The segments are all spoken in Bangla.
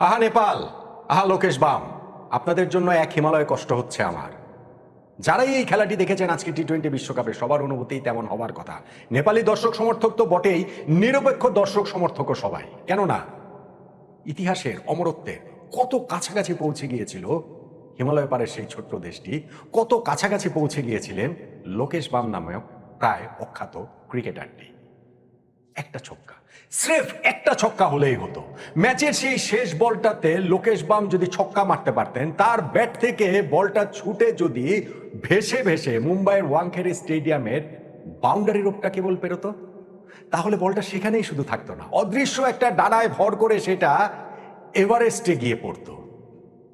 আহা নেপাল, আহা লোকেশ বাম, আপনাদের জন্য এক হিমালয় কষ্ট হচ্ছে আমার। যারাই এই খেলাটি দেখেছেন আজকে টি টোয়েন্টি বিশ্বকাপে, সবার অনুভূতি তেমন হবার কথা। নেপালি দর্শক সমর্থক তো বটেই, নিরপেক্ষ দর্শক সমর্থকও সবাই। কেননা, ইতিহাসের অমরত্বের কত কাছাকাছি পৌঁছে গিয়েছিল হিমালয় পারের সেই ছোট্ট দেশটি, কত কাছাকাছি পৌঁছে গিয়েছিলেন লোকেশ বাম নামক প্রায় অখ্যাত ক্রিকেটারটি। একটা ছক্কা। স্রেফ একটা ছক্কা হলেই হতো। ম্যাচের সেই শেষ বলটাতে লোকেশ বাম যদি ছক্কা মারতে পারতেন, তার ব্যাট থেকে বলটা ছুটে যদি ভেসে ভেসে মুম্বাইয়ের ওয়াংখেড়ে স্টেডিয়ামের বাউন্ডারি রোপটা কেবল পেরোতো, তাহলে বলটা সেখানেই শুধু থাকতো না। অদৃশ্য একটা ডানায় ভর করে সেটা এভারেস্টে গিয়ে পড়তো।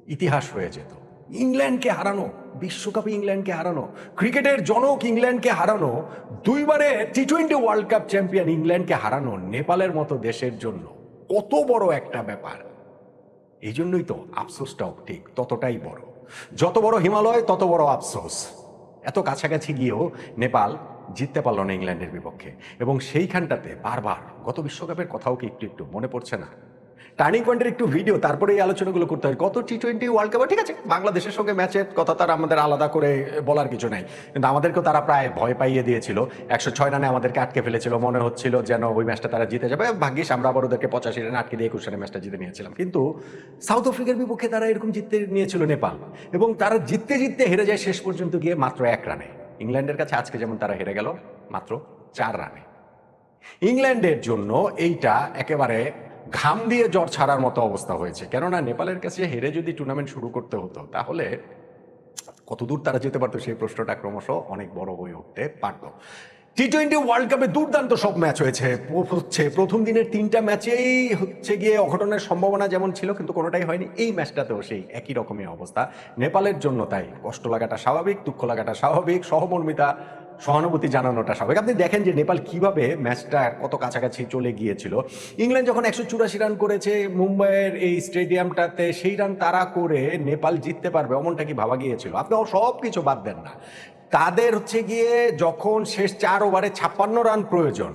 ইতিহাস হয়ে যেত। ইংল্যান্ডকে হারানো, বিশ্বকাপে ইংল্যান্ডকে হারানো, ক্রিকেটের জনক ইংল্যান্ডকে হারানো, দুইবারে T twenty world cup champion ইংল্যান্ডকে হারানো নেপালের মতো দেশের জন্য। কত বড় একটা ব্যাপার। এই জন্যই তো আফসোসটাও ঠিক, ততটাই বড়। যত বড় হিমালয়, তত বড় আফসোস। এত কাছাকাছি গিয়েও নেপাল জিততে পারল না ইংল্যান্ডের বিপক্ষে। এবং সেইখানটাতে বারবার, গত বিশ্বকাপের কথাও কি একটু একটু মনে পড়ছে না? টার্নিং পয়েন্টের একটু ভিডিও তারপরে এই আলোচনাগুলো করতে হয়। কত টি টোয়েন্টি ওয়ার্ল্ড কাপে ঠিক আছে, বাংলাদেশের সঙ্গে ম্যাচের কথা তার আমাদের আলাদা করে বলার কিছু নাই। কিন্তু আমাদেরকেও তারা প্রায় ভয় পাইয়ে দিয়েছিল। একশো ছয় রানে আমাদেরকে আটকে ফেলেছিল। মনে হচ্ছিল যেন ওই ম্যাচটা তারা জিতে যাবে। ভাগ্যিস আমরা আবার ওদেরকে পঁচাশি রানে আটকে দিয়ে একুশ রানে ম্যাচটা জিতে নিয়েছিলাম। কিন্তু সাউথ আফ্রিকার বিপক্ষে তারা এরকম জিততে নিয়েছিল নেপাল। এবং তারা জিততে জিততে হেরে যায় শেষ পর্যন্ত গিয়ে মাত্র এক রানে। ইংল্যান্ডের কাছে আজকে যেমন তারা হেরে গেল, মাত্র চার রানে। ইংল্যান্ডের জন্য এইটা একেবারে ঘাম দিয়ে জ্বর ছাড়ার মতো অবস্থা হয়েছে। কেননা নেপালের কাছে হেরে যদি টুর্নামেন্ট শুরু করতে হতো, তাহলে কতদূর তারা যেতে পারতো সেই প্রশ্নটা ক্রমশ অনেক বড় হয়ে উঠতে পারতো। টি টোয়েন্টি ওয়ার্ল্ড কাপে দুর্দান্ত সব ম্যাচ হয়েছে। হচ্ছে প্রথম দিনের তিনটা ম্যাচেই হচ্ছে গিয়ে অঘটনের সম্ভাবনা যেমন ছিল, কিন্তু কোনোটাই হয়নি। এই ম্যাচটাতেও সেই একই রকমের অবস্থা। নেপালের জন্য তাই কষ্ট লাগাটা স্বাভাবিক, দুঃখ লাগাটা স্বাভাবিক, সহমর্মিতা সহানুভূতি জানানোটা স্বাভাবিক। আপনি দেখেন যে নেপাল কীভাবে ম্যাচটা কত কাছাকাছি চলে গিয়েছিল। ইংল্যান্ড যখন একশো চুরাশি রান করেছে, মুম্বাইয়ের এই স্টেডিয়ামটাতে সেই রান তারা করে নেপাল জিততে পারবে অমনটা কি ভাবা গিয়েছিল? আপনি সব কিছু বাদ দেন না। তাদের হচ্ছে গিয়ে যখন শেষ চার ওভারে ছাপ্পান্ন রান প্রয়োজন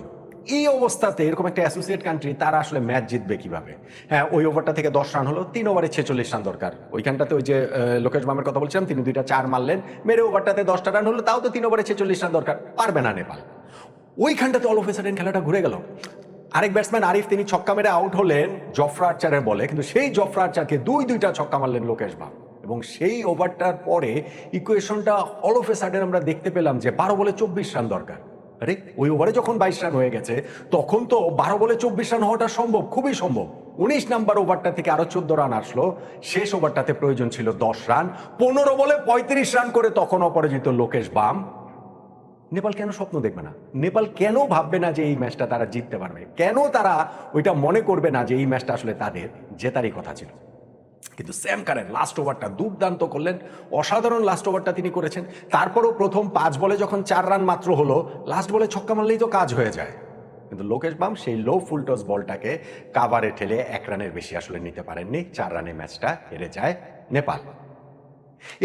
এই অবস্থাতে এরকম একটা অ্যাসোসিয়েট কান্ট্রি তারা আসলে ম্যাচ জিতবে কীভাবে? হ্যাঁ ওই ওভারটা থেকে দশ রান হলো, তিন ওভারে ছেচল্লিশ রান দরকার। ওইখানটাতে ওই যে লোকেশ বামের কথা বলছিলাম, তিনি দুইটা চার মারলেন, মেরে ওভারটাতে দশটা রান হলো, তাও তো তিন ওভারে ছেচল্লিশ রান দরকার। পারবে না নেপাল। ওইখানটাতে অল অফ সাডেন খেলাটা ঘুরে গেল। আরেক ব্যাটসম্যান আরিফ, তিনি ছক্কা মেরে আউট হলেন জফরা আর্চারের বলে, কিন্তু সেই জফরা আর্চারকে দুই দুইটা ছক্কা মারলেন লোকেশ বাম এবং সেই ওভারটার পরে ইকুয়েশনটা অল অফ সাডেন আমরা দেখতে পেলাম যে বারো বলে চব্বিশ রান দরকার। আরে, ওই ওভারে যখন বাইশ রান হয়ে গেছে, তখন তো বারো বলে চব্বিশ রান হওয়াটা সম্ভব, খুবই সম্ভব। উনিশ নাম্বার ওভারটা থেকে আরও চোদ্দ রান আসলো, শেষ ওভারটাতে প্রয়োজন ছিল দশ রান, পনেরো বলে পঁয়ত্রিশ রান করে তখন অপরাজিত লোকেশ বাম। নেপাল কেন স্বপ্ন দেখবে না? নেপাল কেন ভাববে না যে এই ম্যাচটা তারা জিততে পারবে? কেন তারা ওইটা মনে করবে না যে এই ম্যাচটা আসলে তাদের জেতারই কথা ছিল? কিন্তু স্যাম কারেন লাস্ট ওভারটা দুর্দান্ত করলেন। অসাধারণ লাস্ট ওভারটা তিনি করেছেন। তারপরও প্রথম পাঁচ বলে যখন চার রান মাত্র হলো লাস্ট বলে ছক্কা মারলেই তো কাজ হয়ে যায়। কিন্তু লোকেশ বাম সেই লো ফুলটস বলটাকে কাভারে ঠেলে এক রানের বেশি আসলে নিতে পারেননি। চার রানে ম্যাচটা হেরে যায় নেপাল।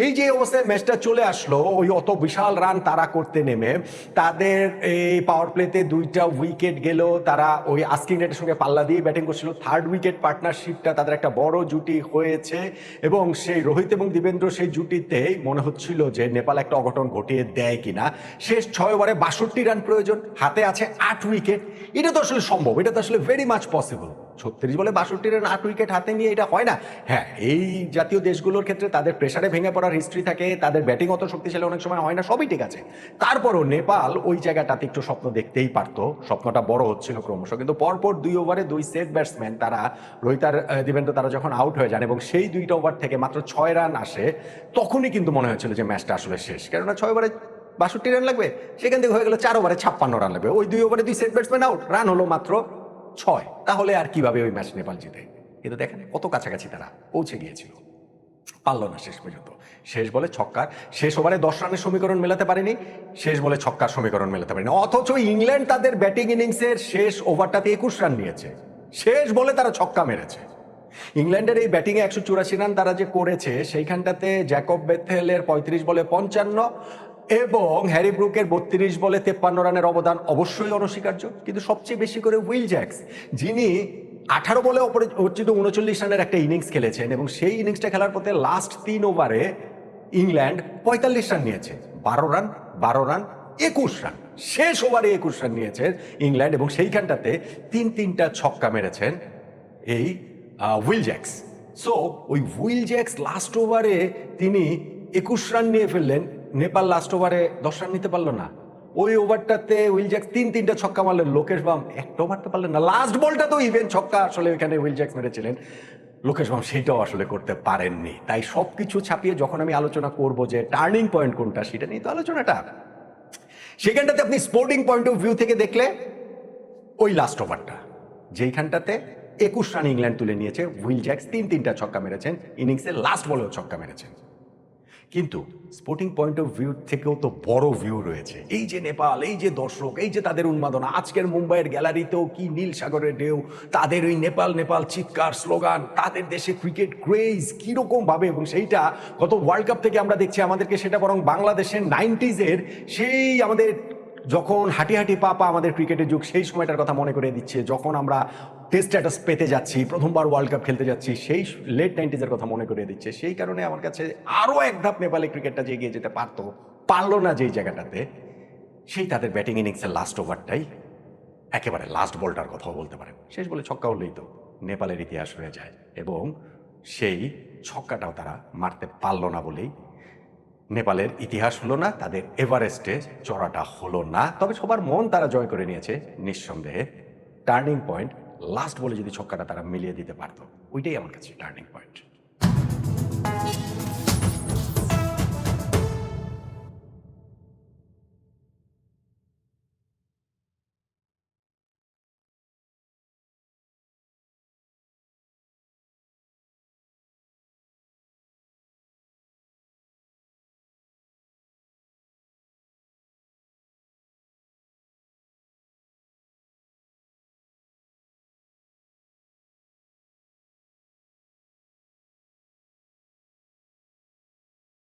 এই যে অবস্থায় ম্যাচটা চলে আসলো, ওই অত বিশাল রান তারা করতে নেমে, তাদের এই পাওয়ার প্লেতে দুইটা উইকেট গেল, তারা ওই আস্কিং রেটের সঙ্গে পাল্লা দিয়ে ব্যাটিং করছিল। থার্ড উইকেট পার্টনারশিপটা তাদের একটা বড় জুটি হয়েছে এবং সেই রোহিত এবং দিবেন্দ্র সেই জুটিতে মনে হচ্ছিল যে নেপাল একটা অঘটন ঘটিয়ে দেয় কিনা। শেষ ছয় ওভারে বাষট্টি রান প্রয়োজন, হাতে আছে আট উইকেট এটা তো আসলে সম্ভব, এটা তো আসলে ভেরি মাচ পসিবল ছত্রিশ বলে বাষট্টি রান আট উইকেট হাতে নিয়ে এটা হয় না। হ্যাঁ এই জাতীয় দেশগুলোর ক্ষেত্রে তাদের প্রেসারে ভেঙে পড়ার হিস্ট্রি থাকে, তাদের ব্যাটিং অত শক্তিশালী অনেক সময় হয় না, সবই ঠিক আছে। তারপরও নেপাল ওই জায়গাটাতে একটু স্বপ্ন দেখতেই পারতো, স্বপ্নটা বড় হচ্ছিল ক্রমশ। কিন্তু পরপর দুই ওভারে দুই সেট ব্যাটসম্যান তারা রোহিত আর দিবেন্দ্র তারা যখন আউট হয়ে যান এবং সেই দুইটা ওভার থেকে মাত্র ছয় রান আসে, তখনই কিন্তু মনে হয়েছিল যে ম্যাচটা আসলে শেষ। কেননা ছয় ওভারে বাষট্টি রান লাগবে, সেখান থেকে হয়ে গেল চার ওভারে ছাপ্পান্ন রান লাগবে। ওই দুই ওভারে দুই সেট ব্যাটসম্যান আউট রান হলো মাত্র ছয়। তাহলে আর কীভাবে ওই ম্যাচ নেপাল জিতে? কিন্তু দেখেন কত কাছাকাছি তারা পৌঁছে গিয়েছিল। পারল না শেষ পর্যন্ত। শেষ বলে ছক্কার। শেষ ওভারে দশ রানের সমীকরণ মেলাতে পারেনি। শেষ বলে ছক্কার সমীকরণ মেলাতে পারেনি। অথচ ইংল্যান্ড তাদের ব্যাটিং ইনিংসের শেষ ওভারটাতে একুশ রান নিয়েছে। শেষ বলে তারা ছক্কা মেরেছে। ইংল্যান্ডের এই ব্যাটিংয়ে একশো চুরাশি রান তারা যে করেছে, সেইখানটাতে জ্যাকব বেথেলের পঁয়ত্রিশ বলে পঞ্চান্ন এবং হ্যারি ব্রুকের বত্রিশ বলে তেপ্পান্ন রানের অবদান অবশ্যই অনস্বীকার্য, কিন্তু সবচেয়ে বেশি করে উইল জ্যাক্স, যিনি আঠারো বলে অপরিচিত উনচল্লিশ রানের একটা ইনিংস খেলেছেন এবং সেই ইনিংসটা খেলার পথে লাস্ট তিন ওভারে ইংল্যান্ড পঁয়তাল্লিশ রান নিয়েছে, বারো রান বারো রান, একুশ রান, শেষ ওভারে একুশ রান নিয়েছেন ইংল্যান্ড এবং সেইখানটাতে তিন তিনটা ছক্কা মেরেছেন এই উইল জ্যাক্স। সো ওই উইল জ্যাক্স লাস্ট ওভারে তিনি একুশ রান নিয়ে ফেললেন নেপাল লাস্ট ওভারে দশ রান নিতে পারল না। ওই ওভারটাতে উইল জ্যাক্স তিন তিনটা ছক্কা মারলেন লোকেশ বাম একটা মারতে পারলেন না। লাস্ট বলটা তো ইভেন্ট ছক্কা আসলে ওইখানে উইল জ্যাক্স মেরেছিলেন। লোকেশ বাম সেইটাও আসলে করতে পারেননি। তাই সব কিছু ছাপিয়ে যখন আমি আলোচনা করব যে টার্নিং পয়েন্ট কোনটা, সেটা নিয়ে তো আলোচনাটা। সেখানটাতে আপনি স্পোর্টিং পয়েন্ট অফ ভিউ থেকে দেখলে ওই লাস্ট ওভারটা যেইখানটাতে একুশ রান ইংল্যান্ড তুলে নিয়েছে উইল জ্যাক্স তিন তিনটা ছক্কা মেরেছেন ইনিংসের লাস্ট বলেও ছক্কা মেরেছেন। কিন্তু স্পোর্টিং পয়েন্ট অফ ভিউ থেকেও তো বড় ভিউ রয়েছে। এই যে নেপাল, এই যে দর্শক, এই যে তাদের উন্মাদনা, আজকের মুম্বাইয়ের গ্যালারিতেও কি নীল সাগরের ঢেউ, তাদের ওই নেপাল নেপাল চিৎকার, স্লোগান, তাদের দেশে ক্রিকেট ক্রেজ কীরকম ভাবে এবং সেইটা গত ওয়ার্ল্ড কাপ থেকে আমরা দেখছি আমাদেরকে সেটা বরং বাংলাদেশের নাইনটিজের সেই আমাদের যখন হাঁটি হাঁটি পা পা আমাদের ক্রিকেটের যুগ, সেই সময়টার কথা মনে করে দিচ্ছে, যখন আমরা টেস্ট স্ট্যাটাস পেতে যাচ্ছি, প্রথমবার ওয়ার্ল্ড কাপ খেলতে যাচ্ছি, সেই লেট নাইনটিজের কথা মনে করে দিচ্ছে। সেই কারণে আমার কাছে আরও এক ধাপ নেপালে ক্রিকেটটা যে এগিয়ে যেতে পারতো, পারল না যেই জায়গাটাতে, সেই তাদের ব্যাটিং ইনিংসের লাস্ট ওভারটাই একেবারে লাস্ট বলটার কথাও বলতে পারেন। শেষ বলে ছক্কা হলেই তো নেপালের ইতিহাস হয়ে যায় এবং সেই ছক্কাটাও তারা মারতে পারল না বলেই নেপালের ইতিহাস হলো না, তাদের এভারেস্টে চড়াটা হলো না। তবে সবার মন তারা জয় করে নিয়েছে, নিঃসন্দেহে। টার্নিং পয়েন্ট লাস্ট বলে যদি ছক্কাটা তারা মিলিয়ে দিতে পারতো ওইটাই আমার কাছে টার্নিং পয়েন্ট